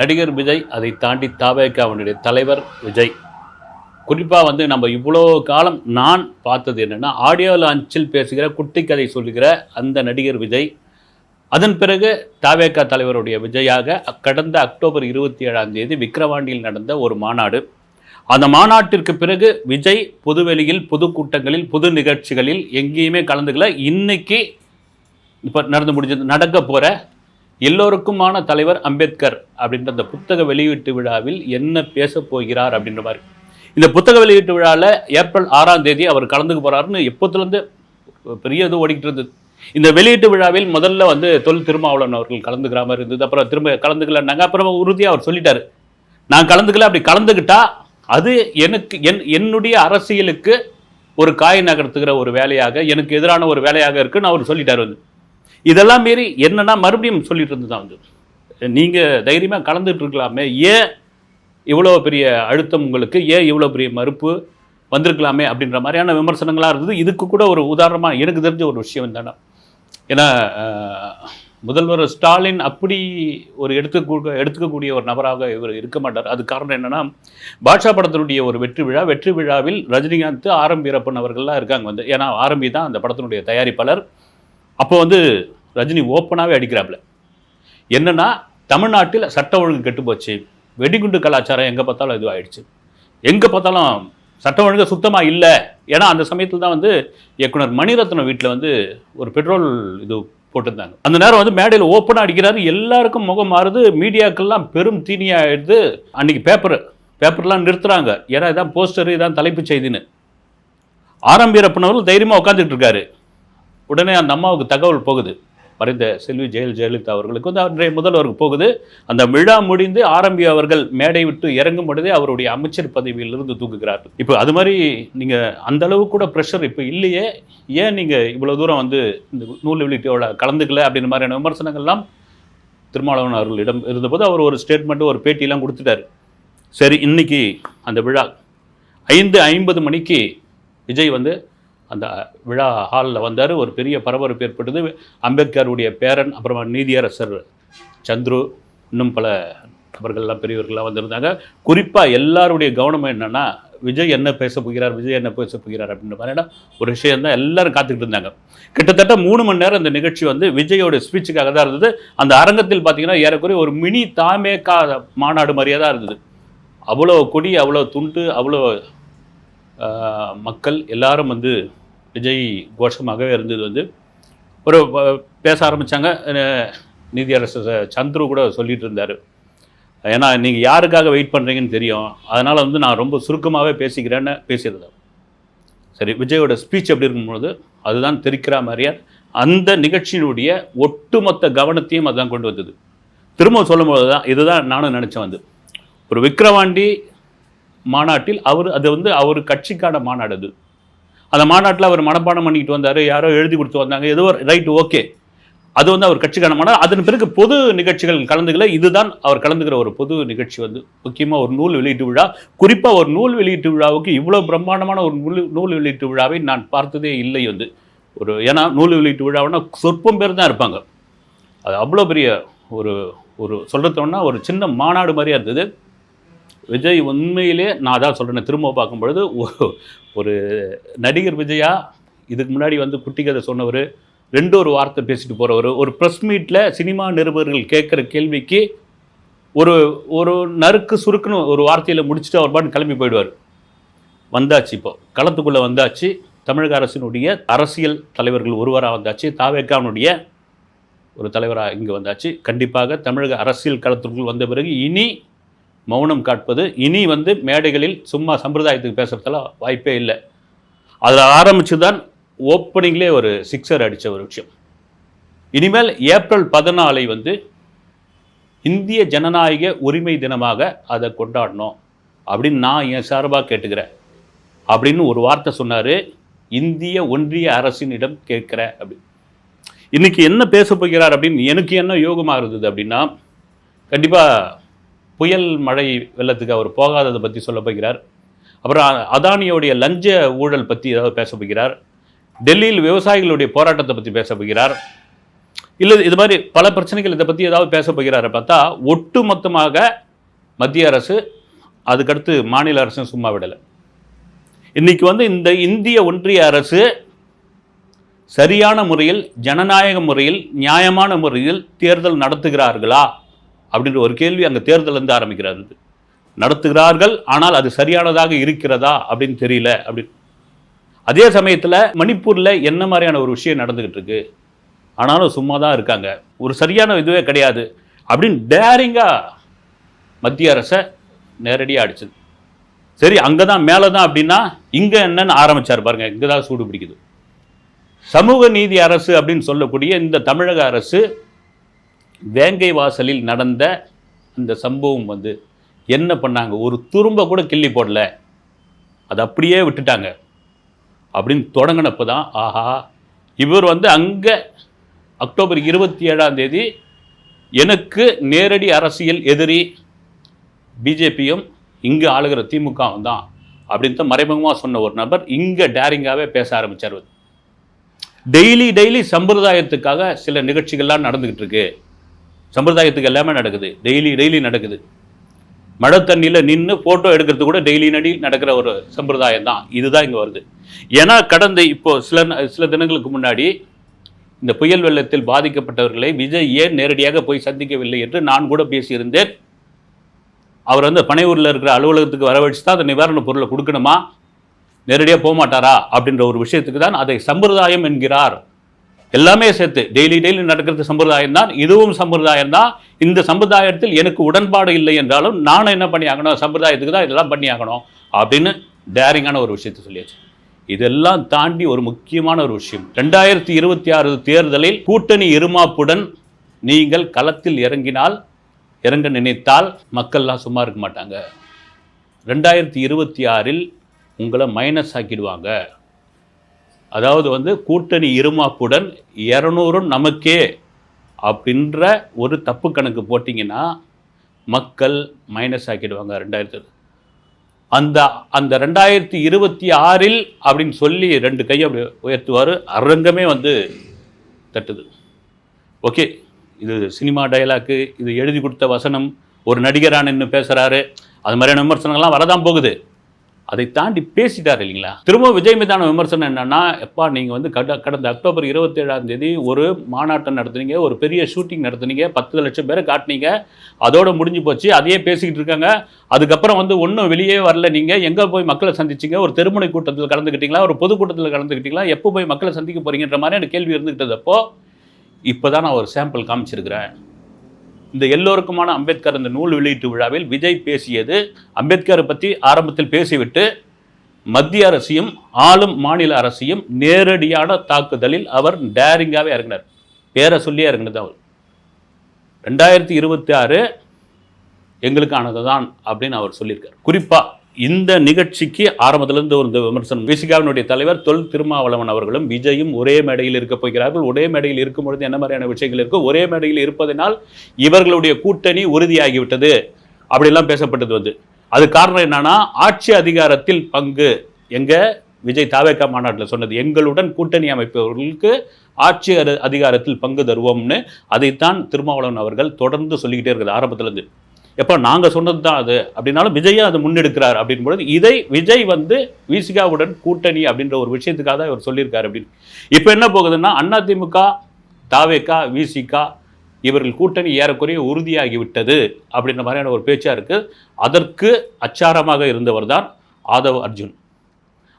நடிகர் விஜய் அதை தாண்டி தாவேக்காவனுடைய தலைவர் விஜய். குறிப்பாக வந்து நம்ம இவ்வளோ காலம் நான் பார்த்தது என்னென்னா ஆடியோ லான்ச்சில் பேசுகிற குட்டி கதை சொல்லுகிற அந்த நடிகர் விஜய். அதன் பிறகு தாவேக்கா தலைவருடைய விஜயாக கடந்த அக்டோபர் இருபத்தி ஏழாம் தேதி விக்கிரவாண்டியில் நடந்த ஒரு மாநாடு. அந்த மாநாட்டிற்கு பிறகு விஜய் பொதுவெளியில் பொதுக்கூட்டங்களில் பொது நிகழ்ச்சிகளில் எங்கேயுமே கலந்துக்கல. இன்னைக்கு இப்போ நடந்து முடிஞ்சது நடக்க போகிற எல்லோருக்குமான தலைவர் அம்பேத்கர் அப்படின்ற அந்த புத்தக வெளியீட்டு விழாவில் என்ன பேச போகிறார் அப்படின்ற மாதிரி. இந்த புத்தக வெளியீட்டு விழாவில் ஏப்ரல் ஆறாம் தேதி அவர் கலந்துக்க போகிறாருன்னு எப்போத்துலேருந்து பெரிய இது ஓடிக்கிட்டு இருந்தது. இந்த வெளியீட்டு விழாவில் முதல்ல வந்து தொல் திருமாவளவன் அவர்கள் கலந்துக்கிற மாதிரி இருந்தது. அப்புறம் திரும்ப கலந்துக்கலன்னாங்க. அப்புறம் உறுதியாக அவர் சொல்லிட்டாரு. நான் கலந்துக்கல அப்படி கலந்துக்கிட்டா அது எனக்கு என் என்னுடைய அரசியலுக்கு ஒரு காய் நகர்த்துகிற ஒரு வேலையாக எனக்கு எதிரான ஒரு வேலையாக இருக்குன்னு அவர் சொல்லிட்டார் வந்து. இதெல்லாம் மீறி என்னன்னா மறுபடியும் சொல்லிட்டு இருந்தது தான் வந்து. நீங்கள் தைரியமாக கலந்துட்டு இருக்கலாமே. ஏன் இவ்வளோ பெரிய அழுத்தம் உங்களுக்கு? ஏன் இவ்வளோ பெரிய மறுப்பு வந்திருக்கலாமே அப்படின்ற மாதிரியான விமர்சனங்களாக இருந்தது. இதுக்கு கூட ஒரு உதாரணமாக எனக்கு தெரிஞ்ச ஒரு விஷயம் தானே ஏன்னா முதல்வர் ஸ்டாலின் அப்படி ஒரு எடுத்துக்கூட எடுத்துக்கக்கூடிய ஒரு நபராக இவர் இருக்க மாட்டார். அது காரணம் என்னென்னா பாட்ஷா படத்தினுடைய ஒரு வெற்றி விழா வெற்றி விழாவில் ரஜினிகாந்த் ஆரம் வீரப்பன் அவர்கள்லாம் இருக்காங்க வந்து. ஏன்னா ஆரம்பி தான் அந்த படத்தினுடைய தயாரிப்பாளர். அப்போ வந்து ரஜினி ஓப்பனாகவே அடிக்கிறாப்புல என்னென்னா தமிழ்நாட்டில் சட்ட ஒழுங்கு கெட்டுப்போச்சு வெடிகுண்டு கலாச்சாரம் எங்கே பார்த்தாலும் இதுவாகிடுச்சு எங்கே பார்த்தாலும் சட்ட ஒழுங்கு சுத்தமாக இல்லை. ஏன்னா அந்த சமயத்தில் தான் வந்து இயக்குனர் மணிரத்னம் வீட்டில் வந்து ஒரு பெட்ரோல் இது போட்டிருந்தாங்க. அந்த நேரம் வந்து மேடையில் ஓப்பனாக அடிக்கிறாரு. எல்லாருக்கும் முகம் மாறுது. மீடியாக்கள்லாம் பெரும் தீனியாகிடுது அன்றைக்கி பேப்பர் பேப்பர்லாம் நிறுத்துகிறாங்க ஏன்னா இதான் போஸ்டர் இதான் தலைப்புச் செய்தின்னு. ஆரம்பீரப்பனவர்கள் தைரியமாக உட்காந்துட்டு இருக்காரு. உடனே அந்த அம்மாவுக்கு தகவல் போகுது. மறைந்த செல்வி ஜெயல் ஜெயலலிதா அவர்களுக்கு வந்து அன்றைய முதல்வருக்கு போகுது. அந்த விழா முடிந்து ஆரம்பி அவர்கள் மேடை விட்டு இறங்கும் பொழுதே அவருடைய அமைச்சர் பதவியிலிருந்து தூக்குகிறார்கள் இப்போ அது மாதிரி நீங்கள் அந்த அளவு கூட ப்ரெஷர் இப்போ இல்லையே. ஏன் நீங்கள் இவ்வளோ தூரம் வந்து இந்த நூல் வெளியீட்டோட கலந்துக்கல அப்படின்ற மாதிரியான விமர்சனங்கள்லாம் திருமாவளவன் அவர்களிடம் இருந்தபோது அவர் ஒரு ஸ்டேட்மெண்ட்டு ஒரு பேட்டியெல்லாம் கொடுத்துட்டாரு. சரி இன்னைக்கு அந்த விழா ஐந்து ஐம்பது மணிக்கு விஜய் வந்து அந்த விழா ஹாலில் வந்தார். ஒரு பெரிய பரபரப்பு ஏற்பட்டது. அம்பேத்கருடைய பேரன் அப்புறமா நீதியரசர் சந்துரு இன்னும் பல நபர்கள்லாம் பெரியவர்கள்லாம் வந்திருந்தாங்க. குறிப்பாக எல்லாருடைய கவனம் என்னன்னா விஜய் என்ன பேச போகிறார் விஜய் என்ன பேச போகிறார் அப்படின்ற மாதிரியான ஒரு விஷயம் தான் எல்லாரும் காத்துக்கிட்டு இருந்தாங்க. கிட்டத்தட்ட மூணு மணி நேரம் இந்த நிகழ்ச்சி வந்து விஜயோட ஸ்பீச்சுக்காக தான் இருந்தது. அந்த அரங்கத்தில் பார்த்தீங்கன்னா ஏறக்குறைய ஒரு மினி தாமேக்கா மாநாடு மாதிரியே தான் இருந்தது. அவ்வளோ கொடி அவ்வளோ துண்டு அவ்வளோ மக்கள் எல்லாரும் வந்து விஜய் கோஷமாகவே இருந்தது வந்து. ஒரு பேச ஆரம்பித்தாங்க நீதியரசர் சந்துரு கூட சொல்லிகிட்டு இருந்தார். ஏன்னா நீங்கள் யாருக்காக வெயிட் பண்ணுறீங்கன்னு தெரியும். அதனால் வந்து நான் ரொம்ப சுருக்கமாகவே பேசிக்கிறேன்னு பேசியிருந்தேன். சரி விஜயோட ஸ்பீச் எப்படி இருக்கும்பொழுது அதுதான் தெரிக்கிற மாதிரியே அந்த நிகழ்ச்சியினுடைய ஒட்டுமொத்த கவனத்தையும் அதுதான் கொண்டு வந்தது. திரும்ப சொல்லும்போது தான் இதுதான் நானும் நினச்சேன் வந்து. ஒரு விக்ரவாண்டி மாநாட்டில் அவர் அது வந்து அவர் கட்சிக்கான மாநாடு அது. அந்த மாநாட்டில் அவர் மனப்பாடம் பண்ணிக்கிட்டு வந்தார் யாரோ எழுதி கொடுத்து வந்தாங்க ஏதோ ரைட் ஓகே அது வந்து அவர் கட்சிக்கான மாநாடு. அதன் பிறகு பொது நிகழ்ச்சிகள் கலந்துக்கல. இதுதான் அவர் கலந்துக்கிற ஒரு பொது நிகழ்ச்சி வந்து. முக்கியமாக ஒரு நூல் வெளியீட்டு விழா. குறிப்பாக ஒரு நூல் வெளியீட்டு விழாவுக்கு இவ்வளோ பிரம்மாண்டமான ஒரு நூல் நூல் வெளியீட்டு விழாவை நான் பார்த்ததே இல்லை வந்து. ஒரு ஏன்னா நூல் வெளியீட்டு விழாவுன்னா சொற்பம் பேர் தான் இருப்பாங்க. அது அவ்வளோ பெரிய ஒரு ஒரு சொல்கிறதோன்னா ஒரு சின்ன மாநாடு மாதிரியாக இருந்தது. விஜய் உண்மையிலே நான் அதான் சொல்கிறேன் திரும்ப பார்க்கும் பொழுது ஒரு நடிகர் விஜயா இதுக்கு முன்னாடி வந்து குட்டி கதை சொன்னவர் ரெண்டு ஒரு வார்த்தை பேசிட்டு போகிறவர் ஒரு ப்ரெஸ் மீட்டில் சினிமா நிருபர்கள் கேட்குற கேள்விக்கு ஒரு ஒரு நறுக்கு சுருக்குன்னு ஒரு வார்த்தையில் முடிச்சுட்டு அவர் பாட்டு கிளம்பி போயிடுவார். வந்தாச்சு இப்போ களத்துக்குள்ளே வந்தாச்சு தமிழக அரசினுடைய அரசியல் தலைவர்கள் ஒருவராக வந்தாச்சு தாவேக்கானுடைய ஒரு தலைவராக இங்கே வந்தாச்சு. கண்டிப்பாக தமிழக அரசியல் களத்திற்குள் வந்த பிறகு இனி மௌனம் காட்பது. இனி வந்து மேடைகளில் சும்மா சம்பிரதாயத்துக்கு பேசுகிறதெல்லாம் வாய்ப்பே இல்லை. அதில் ஆரம்பித்து தான் ஓப்பனிங்லேயே ஒரு சிக்ஸர் அடித்த ஒரு விஷயம். இனிமேல் ஏப்ரல் பதினாலை வந்து இந்திய ஜனநாயக உரிமை தினமாக அதை கொண்டாடணும் அப்படின்னு நான் என் சார்பாக கேட்டுக்கிறேன். அப்படின்னு ஒரு வார்த்தை சொன்னார். இந்திய ஒன்றிய அரசினிடம் கேட்குறேன் அப்படி இன்னைக்கு என்ன பேச போகிறார் அப்படின்னு எனக்கு என்ன யோகமாக இருந்தது அப்படின்னா கண்டிப்பாக புயல் மழை வெள்ளத்துக்கு அவர் போகாததை பற்றி சொல்ல போகிறார். அப்புறம் அதானியோடைய லஞ்ச ஊழல் பற்றி ஏதாவது பேச போகிறார். டெல்லியில் விவசாயிகளுடைய போராட்டத்தை பற்றி பேச போகிறார். இல்லை இது மாதிரி பல பிரச்சனைகள் இதை பற்றி ஏதாவது பேச போகிறாரு பார்த்தா ஒட்டுமொத்தமாக மத்திய அரசு அதுக்கடுத்து மாநில அரசும் சும்மா விடலை. இன்னைக்கு வந்து இந்த இந்திய ஒன்றிய அரசு சரியான முறையில் ஜனநாயக முறையில் நியாயமான முறையில் தேர்தல் நடத்துகிறார்களா? அப்படின்ற ஒரு கேள்வி அங்கே தேர்தலேருந்து ஆரம்பிக்கிறது நடத்துகிறார்கள் ஆனால் அது சரியானதாக இருக்கிறதா அப்படின்னு தெரியல. அப்படின்னு அதே சமயத்தில் மணிப்பூரில் என்ன மாதிரியான ஒரு விஷயம் நடந்துக்கிட்டு இருக்கு? ஆனாலும் சும்மா தான் இருக்காங்க. ஒரு சரியான இதுவே கிடையாது. அப்படின்னு டேரிங்காக மத்திய அரசை நேரடியாக அடிச்சது சரி அங்கே தான் மேலே தான் அப்படின்னா இங்கே என்னன்னு ஆரம்பிச்சார் பாருங்க. இங்கே தான் சூடு பிடிக்குது. சமூக நீதி அரசு அப்படின்னு சொல்லக்கூடிய இந்த தமிழக அரசு வேங்கை வாசலில் நடந்த அந்த சம்பவம் வந்து என்ன பண்ணாங்க? ஒரு துரும்ப கூட கிள்ளி போடல. அதை அப்படியே விட்டுட்டாங்க. அப்படின்னு தொடங்கினப்போ தான் ஆஹா இவர் வந்து அங்கே அக்டோபர் இருபத்தி ஏழாம் தேதி எனக்கு நேரடி அரசியல் எதிரி பிஜேபியும் இங்கே ஆளுகிற திமுகவும் தான் அப்படின்னு தான் மறைமுகமாக சொன்ன ஒரு நபர் இங்கே டேரிங்காகவே பேச ஆரம்பித்தார் டெய்லி டெய்லி சம்பிரதாயத்துக்காக சில நிகழ்ச்சிகள்லாம் நடந்துக்கிட்டு இருக்கு. சம்பிரதாயத்துக்கு எல்லாமே நடக்குது. டெய்லி டெய்லி நடக்குது. மழை தண்ணியில் நின்று ஃபோட்டோ எடுக்கிறது கூட டெய்லி நடி நடக்கிற ஒரு சம்பிரதாயம் தான். இதுதான் இங்கே வருது. ஏன்னா கடந்த இப்போ சில ந- சில தினங்களுக்கு முன்னாடி இந்த புயல் வெள்ளத்தில் பாதிக்கப்பட்டவர்களை விஜய் ஏன் நேரடியாக போய் சந்திக்கவில்லை என்று நான் கூட பேசியிருந்தேன். அவர் வந்து பனையூரில் இருக்கிற அலுவலகத்துக்கு வரவழைச்சு தான் அந்த நிவாரணப் பொருளை கொடுக்கணுமா? நேரடியாக போக மாட்டாரா அப்படின்ற ஒரு விஷயத்துக்கு தான் அதை சம்பிரதாயம் என்கிறார். எல்லாமே சேர்த்து டெய்லி டெய்லி நடக்கிறது சம்பிரதாயம் தான் இதுவும் சம்பிரதாயம் தான் இந்த சம்பிரதாயத்தில் எனக்கு உடன்பாடு இல்லை என்றாலும் நானும் என்ன பண்ணி ஆகணும்? சம்பிரதாயத்துக்கு தான் இதெல்லாம் பண்ணி ஆகணும் அப்படின்னு டேரிங்கான ஒரு விஷயத்தை சொல்லியாச்சு. இதெல்லாம் தாண்டி ஒரு முக்கியமான ஒரு விஷயம். ரெண்டாயிரத்தி இருபத்தி ஆறு தேர்தலில் கூட்டணி இருமாப்புடன் நீங்கள் களத்தில் இறங்கினால் இறங்க நினைத்தால் மக்கள்லாம் சும்மா இருக்க மாட்டாங்க. ரெண்டாயிரத்தி இருபத்தி ஆறில் உங்களை மைனஸ் ஆக்கிடுவாங்க. அதாவது வந்து கூட்டணி இருமாப்புடன் இரநூறும் நமக்கே அப்படின்ற ஒரு தப்பு கணக்கு போட்டிங்கன்னா மக்கள் மைனஸ் ஆக்கிடுவாங்க ரெண்டாயிரத்தி அந்த அந்த ரெண்டாயிரத்தி இருபத்தி ஆறில் அப்படின்னு சொல்லி ரெண்டு கையை அப்படி உயர்த்துவார் அரங்கமே வந்து தட்டுது. ஓகே இது சினிமா டயலாக்கு இது எழுதி கொடுத்த வசனம் ஒரு நடிகரான இன்னும் பேசுகிறாரு அது மாதிரியான விமர்சனங்கள்லாம் வரதான் போகுது. அதை தாண்டி பேசிட்டார் இல்லைங்களா? திரும்ப விஜய் மீதான விமர்சனம் என்னன்னா எப்பா நீங்கள் வந்து கட கடந்த அக்டோபர் இருபத்தேழாம் தேதி ஒரு மாநாட்டம் நடத்துனீங்க ஒரு பெரிய ஷூட்டிங் நடத்துனீங்க பத்து லட்சம் பேரை காட்டினீங்க அதோட முடிஞ்சு போச்சு அதையே பேசிக்கிட்டு இருக்காங்க. அதுக்கப்புறம் வந்து ஒன்றும் வெளியே வரல நீங்கள் எங்கே போய் மக்களை சந்திச்சீங்க? ஒரு திருமண கூட்டத்தில் கலந்துக்கிட்டீங்களா ஒரு பொதுக்கூட்டத்தில் கலந்துக்கிட்டீங்களா எப்போ போய் மக்களை சந்திக்க போறீங்கன்ற எனக்கு கேள்வி இருந்துக்கிட்டதப்போ இப்போ தான் நான் ஒரு சாம்பிள் காமிச்சிருக்கிறேன். இந்த எல்லோருக்குமான அம்பேத்கர் இந்த நூல் வெளியீட்டு விழாவில் விஜய் பேசியது அம்பேத்கரை பற்றி ஆரம்பத்தில் பேசிவிட்டு மத்திய அரசையும் ஆளும் மாநில அரசையும் நேரடியான தாக்குதலில் அவர் டேரிங்காகவே இறங்கினார். பேரை சொல்லியே இறங்கினது அவர். ரெண்டாயிரத்தி இருபத்தி ஆறு எங்களுக்கானது தான் அப்படின்னு அவர் சொல்லியிருக்கார். குறிப்பாக இந்த நிகழ்ச்சிக்கு ஆரம்பத்திலிருந்து ஒரு விமர்சனம். விசிகாவினுடைய தலைவர் தொல் திருமாவளவன் அவர்களும் விஜயும் ஒரே மேடையில் இருக்க போகிறார்கள். ஒரே மேடையில் இருக்கும் பொழுது என்ன மாதிரியான விஷயங்கள் இருக்கு ஒரே மேடையில் இருப்பதனால் இவர்களுடைய கூட்டணி உறுதியாகிவிட்டது. அப்படிலாம் பேசப்பட்டது வந்து. அது காரணம் என்னன்னா ஆட்சி அதிகாரத்தில் பங்கு. எங்க? விஜய் தாவேக்கா மாநாட்டில் சொன்னது. எங்களுடன் கூட்டணி அமைப்பவர்களுக்கு ஆட்சி அதி- அதிகாரத்தில் பங்கு தருவோம்னு அதைத்தான் திருமாவளவன் அவர்கள் தொடர்ந்து சொல்லிக்கிட்டே இருக்கிறது ஆரம்பத்திலிருந்து. எப்போ நாங்கள் சொன்னது தான் அது அப்படின்னாலும் விஜயை அதை முன்னெடுக்கிறார் அப்படின் பொழுது இதை விஜய் வந்து விசிகாவுடன் கூட்டணி அப்படின்ற ஒரு விஷயத்துக்காக தான் இவர் சொல்லியிருக்காரு அப்படின்னு. இப்போ என்ன போகுதுன்னா அதிமுக தாவேக்கா விசிகா இவர்கள் கூட்டணி ஏறக்குறைய உறுதியாகிவிட்டது அப்படின்ற மாதிரியான ஒரு பேச்சாக இருக்குது அதற்கு அச்சாரமாக இருந்தவர் தான் ஆதவ் அர்ஜுன்.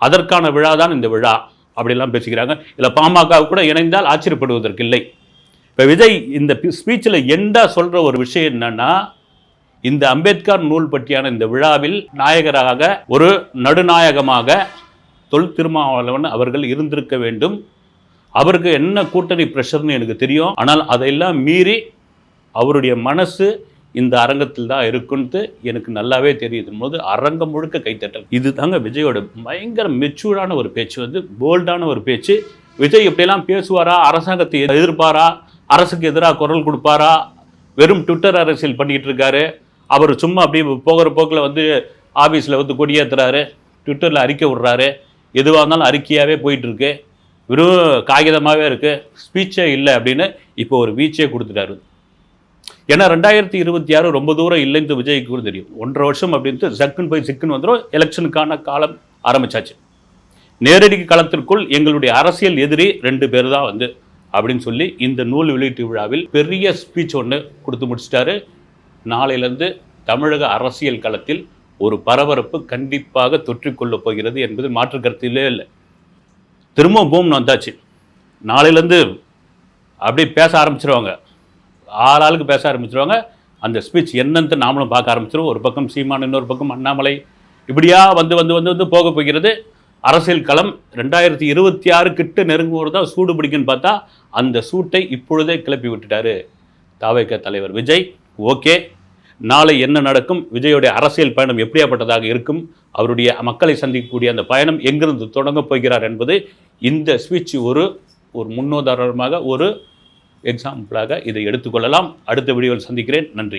அதற்கான விழா தான் இந்த விழா அப்படிலாம் பேசிக்கிறாங்க. இல்லை பாமக கூட இணைந்தால் ஆச்சரியப்படுவதற்கு இல்லை. இப்போ விஜய் இந்த ஸ்பீச்சில் எண்டா சொல்கிற ஒரு விஷயம் என்னென்னா இந்த அம்பேத்கர் நூல் பற்றியான இந்த விழாவில் நாயகராக ஒரு நடுநாயகமாக தொல் திருமாவளவன் அவர்கள் இருந்திருக்க வேண்டும். அவருக்கு என்ன கூட்டணி ப்ரெஷர்னு எனக்கு தெரியும். ஆனால் அதையெல்லாம் மீறி அவருடைய மனசு இந்த அரங்கத்தில் தான் இருக்குன்ட்டு எனக்கு நல்லாவே தெரியுது. போது அரங்கம் முழுக்க கைத்தட்டல். இது தாங்க விஜயோட பயங்கர மெச்சூர்டான ஒரு பேச்சு. வந்து போல்டான ஒரு பேச்சு. விஜய் இப்படியெல்லாம் பேசுவாரா? அரசாங்கத்தை எதிர்ப்பாரா? அரசுக்கு எதிராக குரல் கொடுப்பாரா? வெறும் ட்விட்டர் அரசியல் பண்ணிக்கிட்டு இருக்காரு. அவர் சும்மா அப்படியே போகிற போக்கில் வந்து ஆஃபீஸில் வந்து கொடியேற்றுறாரு ட்விட்டரில் அறிக்கை விடுறாரு. எதுவாக இருந்தாலும் அறிக்கையாகவே போயிட்டுருக்கு. வெறும் காகிதமாகவே இருக்குது ஸ்பீச்சே இல்லை அப்படின்னு இப்போ ஒரு வீச்சே கொடுத்துட்டாரு. ஏன்னா ரெண்டாயிரத்தி இருபத்தி ஆறு ரொம்ப தூரம் இல்லைன்னு விஜய்க்கு கூட தெரியும். ஒன்றரை வருஷம் அப்படின்ட்டு ஜக்குன்னு போய் சிக்குன்னு வந்துடும் எலெக்ஷனுக்கான காலம் ஆரம்பிச்சாச்சு. நேரடி களத்திற்குள் எங்களுடைய அரசியல் எதிரி ரெண்டு பேர் தான் வந்து அப்படின்னு சொல்லி இந்த நூல் வெளியீட்டு விழாவில் பெரிய ஸ்பீச் ஒன்று கொடுத்து முடிச்சிட்டாரு. நாளையிலேருந்து தமிழக அரசியல் களத்தில் ஒரு பரபரப்பு கண்டிப்பாக தொற்றிக்கொள்ளப் போகிறது என்பது மாற்று கருத்திலே இல்லை. திரும்ப பூம் வந்தாச்சு. நாளையிலேருந்து அப்படியே பேச ஆரம்பிச்சிருவாங்க. ஆளாளுக்கு பேச ஆரம்பிச்சிருவாங்க. அந்த ஸ்பீச் என்னன்ட்டு நாமளும் பார்க்க ஆரம்பிச்சிருவோம். ஒரு பக்கம் சீமான் இன்னொரு பக்கம் அண்ணாமலை. இப்படியா வந்து வந்து வந்து வந்து போக போகிறது. அரசியல் களம் ரெண்டாயிரத்தி இருபத்தி ஆறு கிட்ட நெருங்குவோடு தான் சூடு பிடிக்குன்னு பார்த்தா அந்த சூட்டை இப்பொழுதே கிளப்பி விட்டுட்டாரு தாவேக்க தலைவர் விஜய். ஓகே. நாளை என்ன நடக்கும்? விஜயோடைய அரசியல் பயணம் எப்படியாப்பட்டதாக இருக்கும்? அவருடைய மக்களை சந்திக்கக்கூடிய அந்த பயணம் எங்கிருந்து தொடங்கப் போகிறார் என்பது இந்த ஸ்பீச் ஒரு ஒரு முன்னோதாரணமாக ஒரு எக்ஸாம்பிளாக இதை எடுத்துக்கொள்ளலாம் அடுத்த வீடியோவில் சந்திக்கிறேன். நன்றி.